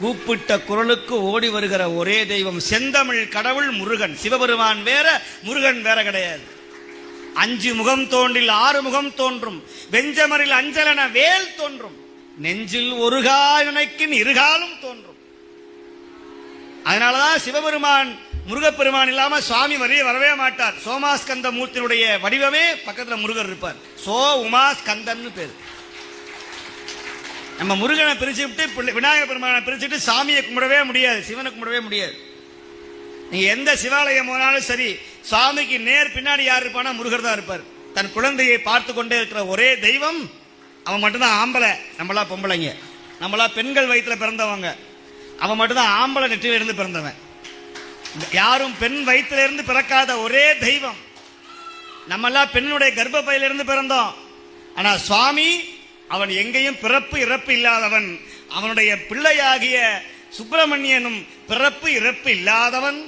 கூப்பிட்ட குரலுக்கு ஓடி வருகிற ஒரே தெய்வம் செந்தமிழ் கடவுள் முருகன். சிவபெருமான் வேற முருகன் வேற கிடையாது. அஞ்சு முகம் தோன்றில் ஆறு முகம் தோன்றும். வெஞ்சமரில் அஞ்சலன வேல் தோன்றும். நெஞ்சில் ஒரு நினைக்கின் இருகாலும் தோன்றும். அதனாலதான் சிவபெருமான் முருகப்பெருமான் இல்லாம சுவாமி வரைய வரவே மாட்டார். சோமாஸ்கந்த மூர்த்தியினுடைய வடிவமே பக்கத்துல முருகர் இருப்பார். சோ உமாஸ்கந்தன் பேர். நம்ம முருகனை பிரிச்சு விட்டு விநாயகர் பெருமானை பிரிச்சுட்டு சாமியை கும்பிடவே முடியாது சிவனை கும்பிடவே முடியாது. நீங்க எந்த சிவாலயம் போனாலும் சரி சுவாமிக்கு நேர் பின்னாடி யார் இருப்பானா? முருகர் தான் இருப்பார். தன் குழந்தையை பார்த்து கொண்டே இருக்கிற ஒரே தெய்வம் அவன் மட்டும்தான் ஆம்பளை. நம்மளா பொம்பளைங்க. நம்மளா பெண்கள் வயிற்றுல பிறந்தவங்க. அவன் மட்டும்தான் ஆம்பளை நெற்றியிலிருந்து பிறந்தவன். யாரும் பெண் வயிற்றிலிருந்து பிறக்காத ஒரே தெய்வம். நம்மெல்லாம் பெண்ணுடைய கர்ப்பப்பையிலிருந்து பிறந்தோம். ஆனால் சுவாமி அவன் எங்கேயும் பிறப்பு இறப்பு இல்லாதவன். அவனுடைய பிள்ளையாகிய சுப்பிரமணியனும் பிறப்பு இறப்பு இல்லாதவன்.